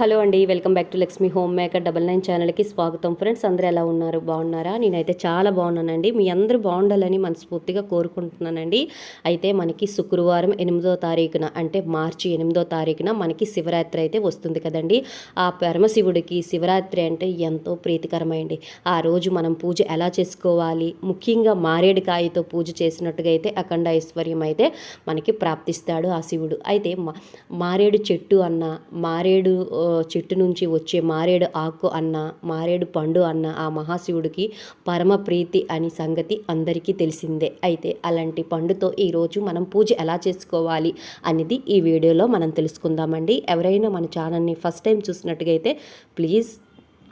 Hello అండి welcome back to Lakshmi home maker double nine ఛానల్కి స్వాగతం. ఫ్రెండ్స్ అందరూ ఎలా ఉన్నారు? బాగున్నారా? నేనైతే చాలా బాగున్నానండి. మీ అందరూ బాగుండాలని మనస్ఫూర్తిగా కోరుకుంటున్నానండి. అయితే మనకి శుక్రవారం ఎనిమిదో తారీఖున అంటే మార్చి ఎనిమిదో తారీఖున మనకి శివరాత్రి అయితే వస్తుంది కదండి. ఆ పరమశివుడికి శివరాత్రి అంటే ఎంతో ప్రీతికరమైంది. ఆ రోజు మనం పూజ ఎలా చేసుకోవాలి? ముఖ్యంగా మారేడుకాయతో పూజ చేసినట్టుగా అయితే అఖండ ఐశ్వర్యం అయితే మనకి ప్రాప్తిస్తాడు ఆ శివుడు. అయితే మా- మారేడు చెట్టు అన్న మారేడు చెట్టు నుంచి వచ్చే మారేడు ఆకు అన్న మారేడు పండు అన్న ఆ మహాశివుడికి పరమ ప్రీతి అని సంగతి అందరికీ తెలిసిందే. అయితే అలాంటి పండుతో ఈరోజు మనం పూజ ఎలా చేసుకోవాలి అనేది ఈ వీడియోలో మనం తెలుసుకుందామండి. ఎవరైనా మన ఛానల్ని ఫస్ట్ టైం చూసినట్టుగా అయితే ప్లీజ్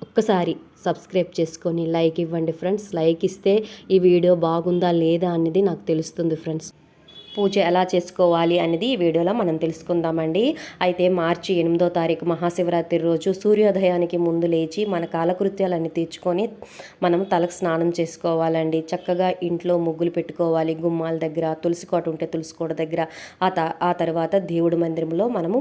ఒక్కసారి సబ్స్క్రైబ్ చేసుకొని లైక్ ఇవ్వండి ఫ్రెండ్స్. లైక్ ఇస్తే ఈ వీడియో బాగుందా లేదా అనేది నాకు తెలుస్తుంది ఫ్రెండ్స్. పూజ ఎలా చేసుకోవాలి అనేది ఈ వీడియోలో మనం తెలుసుకుందామండి. అయితే మార్చి ఎనిమిదో తారీఖు మహాశివరాత్రి రోజు సూర్యోదయానికి ముందు లేచి మన కాలకృత్యాలన్నీ తీర్చుకొని మనం తలకు స్నానం చేసుకోవాలండి. చక్కగా ఇంట్లో ముగ్గులు పెట్టుకోవాలి. గుమ్మాల దగ్గర తులసి కోట ఉంటే తులసి కోట దగ్గర ఆ త ఆ తర్వాత దేవుడి మందిరంలో మనము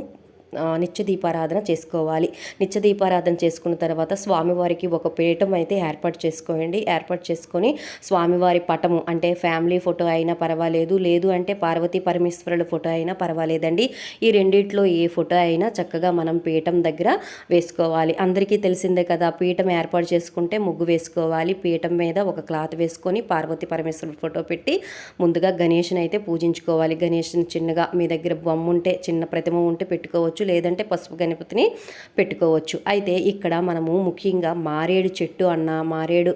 నిత్య దీపారాధన చేసుకోవాలి. నిత్య దీపారాధన చేసుకున్న తర్వాత స్వామివారికి ఒక పీఠం అయితే ఏర్పాటు చేసుకోండి. ఏర్పాటు చేసుకొని స్వామివారి పటము అంటే ఫ్యామిలీ ఫోటో అయినా పర్వాలేదు. లేదు అంటే పార్వతీ పరమేశ్వరుల ఫోటో అయినా పర్వాలేదండి. ఈ రెండిట్లో ఏ ఫోటో అయినా చక్కగా మనం పీఠం దగ్గర వేసుకోవాలి. అందరికీ తెలిసిందే కదా పీఠం ఏర్పాటు చేసుకుంటే ముగ్గు వేసుకోవాలి. పీఠం మీద ఒక క్లాత్ వేసుకొని పార్వతీ పరమేశ్వరుడు ఫోటో పెట్టి ముందుగా గణేష్ని అయితే పూజించుకోవాలి. గణేష్ని చిన్నగా మీ దగ్గర బొమ్మ ఉంటే చిన్న ప్రతిమ ఉంటే పెట్టుకోవచ్చు. లేదంటే పసుపు గణపతిని పెట్టుకోవచ్చు. అయితే ఇక్కడ మనము ముఖ్యంగా మారేడు చెట్టు అన్న మారేడు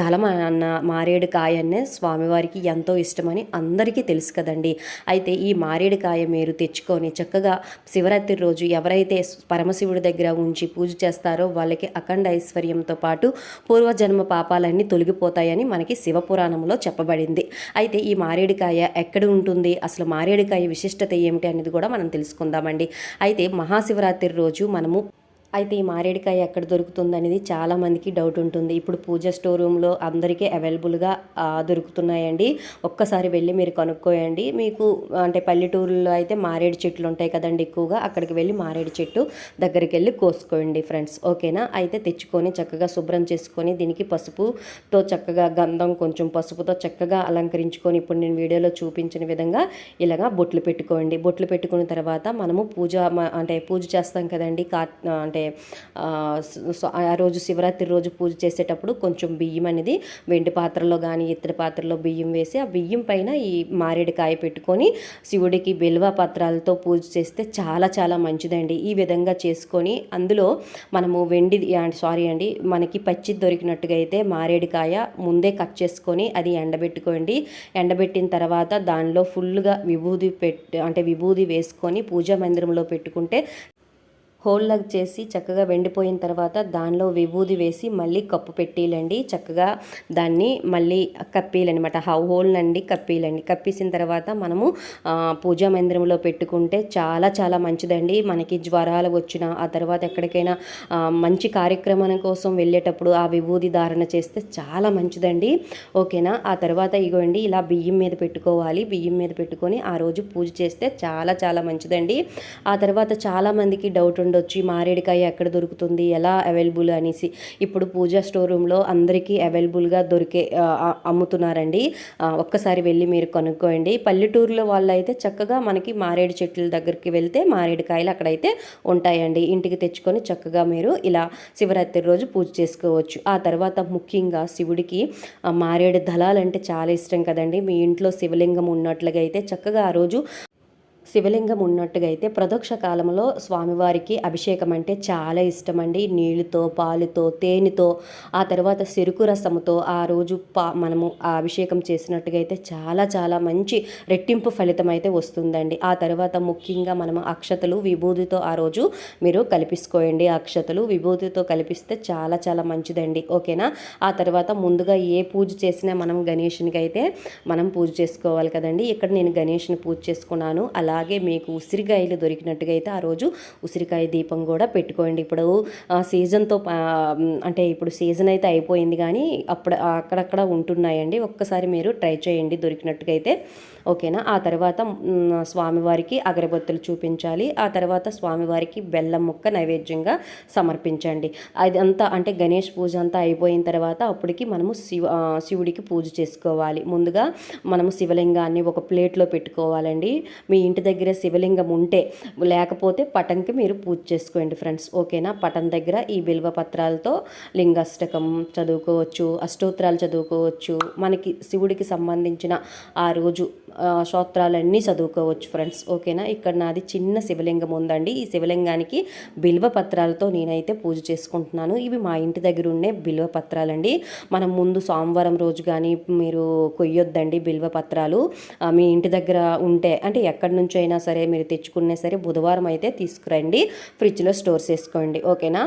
దళం అన్న మారేడు కాయ అనే స్వామివారికి ఎంతో ఇష్టమని అందరికీ తెలుసు కదండి. అయితే ఈ మారేడు కాయ మీరు తెచ్చుకొని చక్కగా శివరాత్రి రోజు ఎవరైతే పరమశివుడి దగ్గర ఉంచి పూజ చేస్తారో వాళ్ళకి అఖండ ఐశ్వర్యంతో పాటు పూర్వజన్మ పాపాలన్నీ తొలగిపోతాయని మనకి శివపురాణంలో చెప్పబడింది. అయితే ఈ మారేడుకాయ ఎక్కడ ఉంటుంది? అసలు మారేడుకాయ విశిష్టత ఏమిటి అనేది కూడా మనం తెలుసుకుందామండి. అయితే మహాశివరాత్రి రోజు మనము అయితే ఈ మారేడుకాయ ఎక్కడ దొరుకుతుంది అనేది చాలా మందికి డౌట్ ఉంటుంది. ఇప్పుడు పూజ స్టోర్ రూమ్లో అందరికీ అవైలబుల్గా దొరుకుతున్నాయండి. ఒక్కసారి వెళ్ళి మీరు కనుక్కోయండి. మీకు అంటే పల్లెటూరులో అయితే మారేడు చెట్లు ఉంటాయి కదండి ఎక్కువగా అక్కడికి వెళ్ళి మారేడు చెట్టు దగ్గరికి వెళ్ళి కోసుకోండి ఫ్రెండ్స్ ఓకేనా అయితే తెచ్చుకొని చక్కగా శుభ్రం చేసుకొని దీనికి పసుపుతో చక్కగా గంధం కొంచెం పసుపుతో చక్కగా అలంకరించుకొని ఇప్పుడు నేను వీడియోలో చూపించిన విధంగా ఇలాగా బొట్లు పెట్టుకోండి. బొట్లు పెట్టుకున్న తర్వాత మనము పూజ అంటే పూజ చేస్తాం కదండి. కా అంటే ఆ, ఆ రోజు శివరాత్రి రోజు పూజ చేసేటప్పుడు కొంచెం బియ్యం అనేది వెండి పాత్రలో కానీ ఇత్తడి పాత్రలో బియ్యం వేసి ఆ బియ్యం పైన ఈ మారేడుకాయ పెట్టుకొని శివుడికి బిల్వ పత్రాలతో పూజ చేస్తే చాలా చాలా మంచిదండి. ఈ విధంగా చేసుకొని అందులో మనము వెండి సారీ అండి మనకి పచ్చి దొరికినట్టుగా అయితే మారేడుకాయ ముందే కట్ చేసుకొని అది ఎండబెట్టుకోండి. ఎండబెట్టిన తర్వాత దానిలో ఫుల్గా విభూది పెట్టి అంటే విభూది వేసుకొని పూజా మందిరంలో పెట్టుకుంటే హోల్లాగ్ చేసి చక్కగా వెండిపోయిన తర్వాత దానిలో విభూది వేసి మళ్ళీ కప్పు పెట్టేయాలండి. చక్కగా దాన్ని మళ్ళీ కప్పేయాలన్నమాట. హౌ హోల్ నండి కప్పేయాలండి. కప్పేసిన తర్వాత మనము పూజా మందిరంలో పెట్టుకుంటే చాలా చాలా మంచిదండి. మనకి జ్వరాలు వచ్చిన ఆ తర్వాత ఎక్కడికైనా మంచి కార్యక్రమం కోసం వెళ్ళేటప్పుడు ఆ విభూది ధారణ చేస్తే చాలా మంచిదండి. ఓకేనా? ఆ తర్వాత ఇగోండి ఇలా బియ్యం మీద పెట్టుకోవాలి. బియ్యం మీద పెట్టుకొని ఆ రోజు పూజ చేస్తే చాలా చాలా మంచిదండి. ఆ తర్వాత చాలా మందికి డౌట్ ఉండొచ్చు ఈ మారేడుకాయ ఎక్కడ దొరుకుతుంది ఎలా అవైలబుల్ అనేసి. ఇప్పుడు పూజా స్టోర్ రూమ్లో అందరికీ అవైలబుల్గా దొరికే అమ్ముతున్నారండి. ఒక్కసారి వెళ్ళి మీరు కొనుక్కోండి. పల్లెటూరులో వాళ్ళు అయితే చక్కగా మనకి మారేడు చెట్ల దగ్గరికి వెళ్తే మారేడుకాయలు అక్కడైతే ఉంటాయండి. ఇంటికి తెచ్చుకొని చక్కగా మీరు ఇలా శివరాత్రి రోజు పూజ చేసుకోవచ్చు. ఆ తర్వాత ముఖ్యంగా శివుడికి మారేడు దళాలంటే చాలా ఇష్టం కదండి. మీ ఇంట్లో శివలింగం ఉన్నట్లుగా అయితే చక్కగా ఆ రోజు శివలింగం ఉన్నట్టుగా అయితే ప్రదోక్ష కాలంలో స్వామివారికి అభిషేకం అంటే చాలా ఇష్టమండి. నీళ్ళతో పాలుతో తేనెతో ఆ తర్వాత చెరుకు రసముతో ఆ రోజు పా మనము ఆ అభిషేకం చేసినట్టుగా అయితే చాలా చాలా మంచి రెట్టింపు ఫలితం అయితే వస్తుందండి. ఆ తర్వాత ముఖ్యంగా మనము అక్షతలు విభూతితో ఆ రోజు మీరు కలిపిసుకోండి అక్షతలు విభూతితో కలిపిస్తే చాలా చాలా మంచిదండి. ఓకేనా? ఆ తర్వాత ముందుగా ఏ పూజ చేసినా మనం గణేషునికి అయితే మనం పూజ చేసుకోవాలి కదండి. ఇక్కడ నేను గణేష్ని పూజ చేసుకున్నాను. అలా అలాగే మీకు ఉసిరికాయలు దొరికినట్టుగా అయితే ఆ రోజు ఉసిరికాయ దీపం కూడా పెట్టుకోండి. ఇప్పుడు ఆ సీజన్తో పా- అంటే ఇప్పుడు సీజన్ అయితే అయిపోయింది కానీ అప్పుడు అక్కడక్కడ ఉంటున్నాయండి. ఒక్కసారి మీరు ట్రై చేయండి దొరికినట్టుగా అయితే. ఓకేనా? ఆ తర్వాత స్వామివారికి అగరబత్తులు చూపించాలి. ఆ తర్వాత స్వామివారికి బెల్లం ముక్క నైవేద్యంగా సమర్పించండి. అదంతా అంటే గణేష్ పూజ అంతా అయిపోయిన తర్వాత అప్పటికి మనము శివ శివుడికి పూజ చేసుకోవాలి. ముందుగా మనము శివలింగాన్ని ఒక ప్లేట్లో పెట్టుకోవాలండి. మీ ఇంటి దగ్గర దగ్గర శివలింగం ఉంటే లేకపోతే పటంకి మీరు పూజ చేసుకోండి ఫ్రెండ్స్. ఓకేనా? పటం దగ్గర ఈ బిల్వ పత్రాలతో లింగాష్టకం చదువుకోవచ్చు అష్టోత్తరాలు చదువుకోవచ్చు. మనకి శివుడికి సంబంధించిన ఆ రోజు స్తోత్రాలన్నీ చదువుకోవచ్చు ఫ్రెండ్స్. ఓకేనా? ఇక్కడ నాది చిన్న శివలింగం ఉందండి. ఈ శివలింగానికి బిల్వ పత్రాలతో నేనైతే పూజ చేసుకుంటున్నాను. ఇవి మా ఇంటి దగ్గర ఉండే బిల్వ పత్రాలండి. మనం ముందు సోమవారం రోజు కానీ మీరు కొయ్యొద్దండి బిల్వ పత్రాలు. మీ ఇంటి దగ్గర ఉంటే అంటే ఎక్కడి నుంచి అయినా సరే మీరు తెచ్చుకున్నా సరే బుధవారం అయితే తీసుకురండి. ఫ్రిడ్జ్లో స్టోర్ చేసుకోండి. ఓకేనా?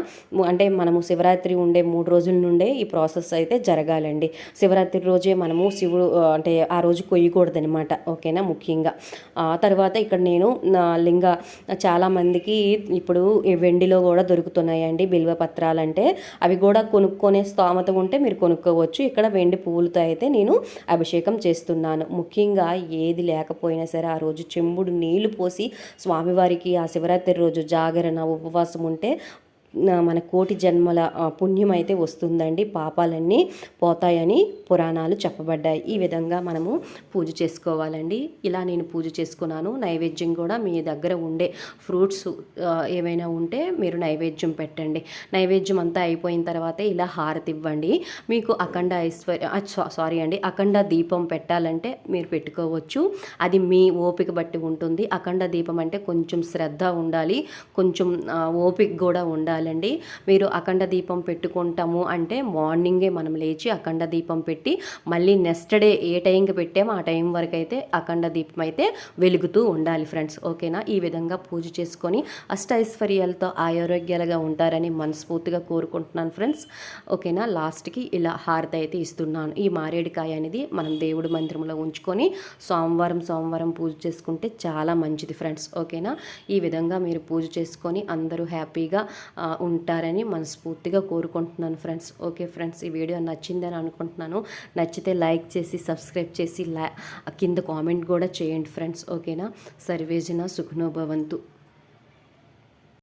అంటే మనము శివరాత్రి ఉండే మూడు రోజుల నుండే ఈ ప్రాసెస్ అయితే జరగాలండి. శివరాత్రి రోజే మనము శివుడు అంటే ఆ రోజు కొయ్యకూడదనమాట. ఓకేనా ముఖ్యంగా. ఆ తర్వాత ఇక్కడ నేను నా లింగ చాలామందికి ఇప్పుడు వెండిలో కూడా దొరుకుతున్నాయండి బిల్వ పత్రాలంటే. అవి కూడా కొనుక్కొనే స్తోమత ఉంటే మీరు కొనుక్కోవచ్చు. ఇక్కడ వెండి పువ్వులతో అయితే నేను అభిషేకం చేస్తున్నాను. ముఖ్యంగా ఏది లేకపోయినా సరే ఆ రోజు చెంబుడు నీళ్ళు పోసి స్వామివారికి ఆ శివరాత్రి రోజు జాగరణ ఉపవాసం ఉంటే మన కోటి జన్మల పుణ్యం అయితే వస్తుందండి. పాపాలన్నీ పోతాయని పురాణాలు చెప్పబడ్డాయి. ఈ విధంగా మనము పూజ చేసుకోవాలండి. ఇలా నేను పూజ చేసుకున్నాను. నైవేద్యం కూడా మీ దగ్గర ఉండే ఫ్రూట్స్ ఏవైనా ఏమైనా ఉంటే మీరు నైవేద్యం పెట్టండి. నైవేద్యం అంతా అయిపోయిన తర్వాత ఇలా హారతి ఇవ్వండి. మీకు అఖండ ఐశ్వర్య సారీ అండి అఖండ దీపం పెట్టాలంటే మీరు పెట్టుకోవచ్చు. అది మీ ఓపిక బట్టి ఉంటుంది. అఖండ దీపం అంటే కొంచెం శ్రద్ధ ఉండాలి. కొంచెం ఓపిక కూడా ఉండాలి. ఉండాలండి మీరు అఖండ దీపం పెట్టుకుంటాము అంటే మార్నింగే మనం లేచి అఖండ దీపం పెట్టి మళ్ళీ నెక్స్ట్ డే ఏ టైంకి పెట్టామో ఆ టైం వరకు అయితే అఖండ దీపం అయితే వెలుగుతూ ఉండాలి ఫ్రెండ్స్. ఓకేనా? ఈ విధంగా పూజ చేసుకొని అష్ట ఐశ్వర్యాలతో ఆరోగ్యాలుగా ఉంటారని మనస్ఫూర్తిగా కోరుకుంటున్నాను ఫ్రెండ్స్. ఓకేనా? లాస్ట్కి ఇలా హారతి అయితే ఇస్తున్నాను. ఈ మారేడుకాయ అనేది మనం దేవుడి మందిరంలో ఉంచుకొని సోమవారం సోమవారం పూజ చేసుకుంటే చాలా మంచిది ఫ్రెండ్స్. ఓకేనా? ఈ విధంగా మీరు పూజ చేసుకొని అందరూ హ్యాపీగా ఉంటారని మనస్ఫూర్తిగా కోరుకుంటున్నాను ఫ్రెండ్స్. ఓకే ఫ్రెండ్స్ ఈ వీడియో నచ్చిందని అనుకుంటున్నాను. నచ్చితే లైక్ చేసి సబ్స్క్రైబ్ చేసి లా కింద కామెంట్ కూడా చేయండి ఫ్రెండ్స్. ఓకేనా? సర్వేజన సుఖనోభవంతు